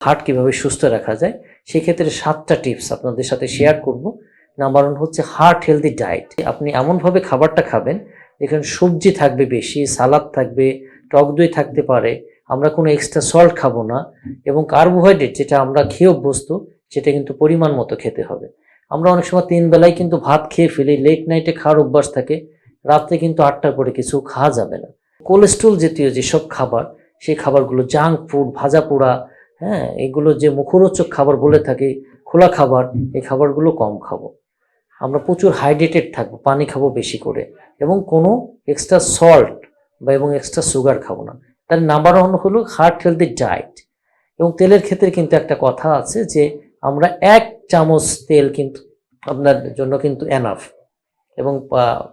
Heart কীভাবে সুস্থ রাখা যায়, সেক্ষেত্রে সাতটা টিপস আপনাদের সাথে শেয়ার করব। নাম্বার ওয়ান হচ্ছে হার্ট হেলদি ডায়েট আপনি এমনভাবে খাবারটা খাবেন, যেখানে সবজি থাকবে বেশি, সালাদ থাকবে, টক দই থাকতে পারে, আমরা কোনো এক্সট্রা সল্ট খাব না এবং কার্বোহাইড্রেট যেটা আমরা খেয়ে অভ্যস্ত, সেটা কিন্তু পরিমাণ মতো খেতে হবে। আমরা অনেক সময় তিন বেলায় কিন্তু ভাত খেয়ে ফেলি লেট নাইটে খাওয়ার অভ্যাস থাকে, রাত্রে কিন্তু আটটার পরে কিছু খাওয়া যাবে না। কোলেস্ট্রল জাতীয় যেসব খাবার, সেই খাবারগুলো জাঙ্ক ফুড ভাজা পোড়া হ্যাঁ এগুলো যে মুখরোচক খাবার বলে থাকি, খোলা খাবার, এই খাবারগুলো কম খাব। আমরা প্রচুর হাইড্রেটেড থাকব, পানি খাব বেশি করে, এবং কোনো এক্সট্রা সল্ট বা এবং এক্সট্রা সুগার খাব না। তার নাম্বার ওয়ান হলো হার্ট হেলদি ডায়েট। এবং তেলের ক্ষেত্রে কিন্তু একটা কথা আছে যে, আমরা এক চামচ তেল কিন্তু আপনার জন্য কিন্তু এনাফ এবং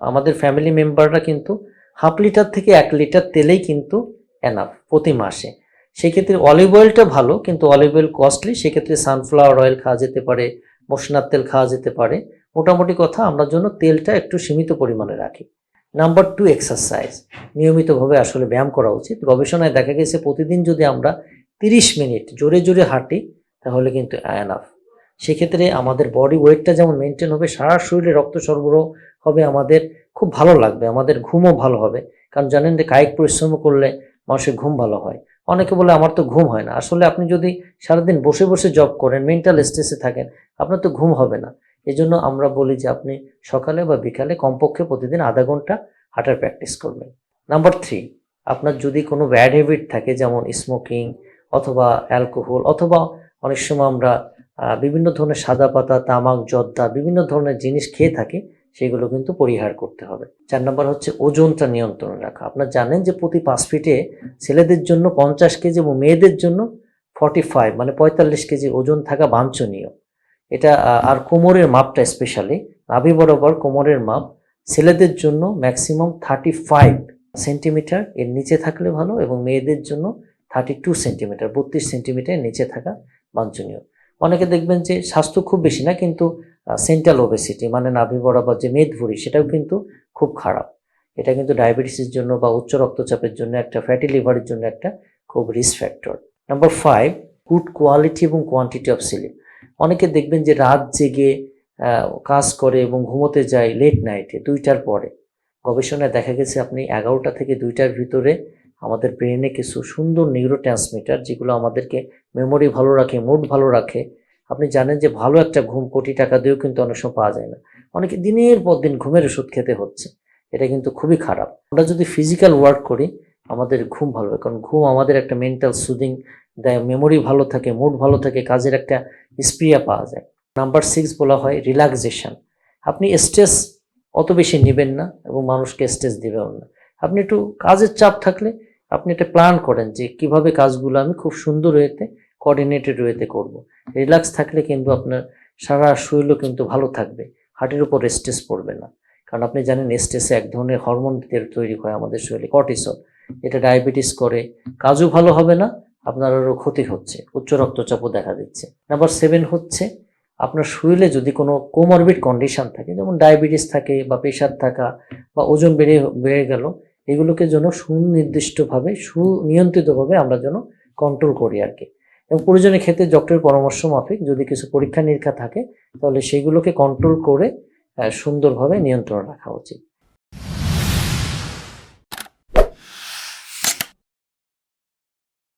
আমাদের ফ্যামিলি মেম্বাররা কিন্তু হাফ লিটার থেকে এক লিটার তেলেই কিন্তু এনাফ প্রতি মাসে। সেক্ষেত্রে অলিভ অয়েলটা ভালো, কিন্তু অলিভ অয়েল কস্টলি সেক্ষেত্রে সানফ্লাওয়ার অয়েল খাওয়া যেতে পারে মশনার তেল খাওয়া যেতে পারে। মোটামুটি কথা, আমরা জন্য তেলটা একটু সীমিত পরিমাণে রাখি। নাম্বার টু এক্সারসাইজ নিয়মিতভাবে আসলে ব্যায়াম করা উচিত। গবেষণায় দেখা গেছে, প্রতিদিন যদি আমরা তিরিশ মিনিট জোরে জোরে হাঁটি, তাহলে কিন্তু এনাফ সেক্ষেত্রে আমাদের বডি ওয়েটটা যেমন মেনটেন হবে, সারা শরীরে রক্ত সরবরাহ হবে, আমাদের খুব ভালো লাগবে, আমাদের ঘুমও ভালো হবে। কারণ জানেন যে, কায়িক পরিশ্রম করলে মানুষের ঘুম ভালো হয়। অনেকে বলে আমার তো ঘুম হয় না। আসলে আপনি যদি সারাদিন বসে বসে জব করেন মেন্টাল স্ট্রেসে থাকেন, আপনার তো ঘুম হবে না। এজন্য আমরা বলি যে আপনি সকালে বা বিকালে কমপক্ষে প্রতিদিন আধা ঘণ্টা হাঁটার প্র্যাকটিস করবেন। নাম্বার থ্রি আপনার যদি কোনো ব্যাড হ্যাবিট থাকে, যেমন স্মোকিং অথবা অ্যালকোহল অথবা অনেক সময় আমরা বিভিন্ন ধরনের সাদা পাতা, তামাক, জর্দা বিভিন্ন ধরনের জিনিস খেয়ে থাকি সেগুলো কিন্তু পরিহার করতে হবে। চার নম্বর হচ্ছে ওজনটা নিয়ন্ত্রণে রাখা। আপনার জানেন যে প্রতি পাঁচ ফিটে ছেলেদের জন্য পঞ্চাশ কেজি এবং মেয়েদের জন্য ফর্টি ফাইভ মানে পঁয়তাল্লিশ কেজি ওজন থাকা বাঞ্ছনীয়। এটা আর কোমরের মাপটা স্পেশালি নাভি বরাবর কোমরের মাপ, ছেলেদের জন্য ম্যাক্সিমাম থার্টি ফাইভ সেন্টিমিটার এর নিচে থাকলে ভালো এবং মেয়েদের জন্য থার্টি টু সেন্টিমিটার বত্রিশ সেন্টিমিটার নিচে থাকা বাঞ্ছনীয়। অনেকে দেখবেন যে স্বাস্থ্য খুব বেশি না, কিন্তু সেন্ট্রাল ওবেসিটি মানে নাভি বরাবর যে মেদভুঁড়ি সেটাও কিন্তু খুব খারাপ। এটা কিন্তু ডায়াবেটিসের জন্য বা উচ্চ রক্তচাপের জন্য একটা ফ্যাটি লিভারের জন্য একটা খুব risk factor number five good quality এবং কোয়ান্টিটি অফ স্লিপ অনেকে দেখবেন যে রাত জেগে কাজ করে এবং ঘুমোতে যায় লেট নাইটে দুইটার পরে। গবেষণায় দেখা গেছে আপনি এগারোটা থেকে দুইটার ভিতরে আমাদের ব্রেনে কিছু সুন্দর নিউরো যেগুলো আমাদেরকে মেমোরি ভালো রাখে মুড ভালো রাখে আপনি জানেন যে ভালো একটা ঘুম কোটি টাকা দিয়েও কিন্তু অনেক সময় পাওয়া যায় না। অনেকে দিনের পর দিন ঘুমের ওষুধ খেতে হচ্ছে। এটা কিন্তু খুবই খারাপ। আমরা যদি ফিজিক্যাল ওয়ার্ক করি, আমাদের ঘুম ভালো হয়। কারণ ঘুম আমাদের একটা মেন্টাল সুদিং দেয় মেমোরি ভালো থাকে মুড ভালো থাকে, কাজের একটা স্প্রিয়া পাওয়া যায়। নাম্বার সিক্স বলা হয় রিল্যাক্সেশন আপনি স্ট্রেস অত বেশি নেবেন না এবং মানুষকে স্ট্রেস দেবেন না। আপনি একটু কাজের চাপ থাকলে আপনি একটা প্ল্যান করেন যে কীভাবে কাজগুলো আমি খুব সুন্দর ওয়েতে কোঅর্ডিনেটেড ওয়েতে করব। রিল্যাক্স থাকলে কিন্তু আপনার সারা শরীরও কিন্তু ভালো থাকবে। হার্টের উপর স্ট্রেস পড়বে না। কারণ আপনি জানেন স্ট্রেসে এক ধরনের হরমোন তৈরি হয় আমাদের শরীরে কর্টিসল এটা ডায়াবেটিস করে। কাজও ভালো হবে না আপনার আরও ক্ষতি হচ্ছে। উচ্চ রক্তচাপও দেখা দিচ্ছে। নাম্বার সেভেন হচ্ছে, আপনার শরীরে যদি কোনো কোমরবিড কন্ডিশন থাকে, যেমন ডায়াবেটিস থাকে বা প্রেশার থাকা বা ওজন বেড়ে বেড়ে গেল, এগুলোকে যেন সুনির্দিষ্টভাবে, সুনিয়ন্ত্রিতভাবে আমরা যেন কন্ট্রোল করি আর কি। এবং প্রয়োজনের ক্ষেত্রে ডক্টরের পরামর্শ মাফিক, যদি কিছু পরীক্ষা নিরীক্ষা থাকে, তাহলে সেগুলোকে কন্ট্রোল করে সুন্দরভাবে নিয়ন্ত্রণ রাখা উচিত।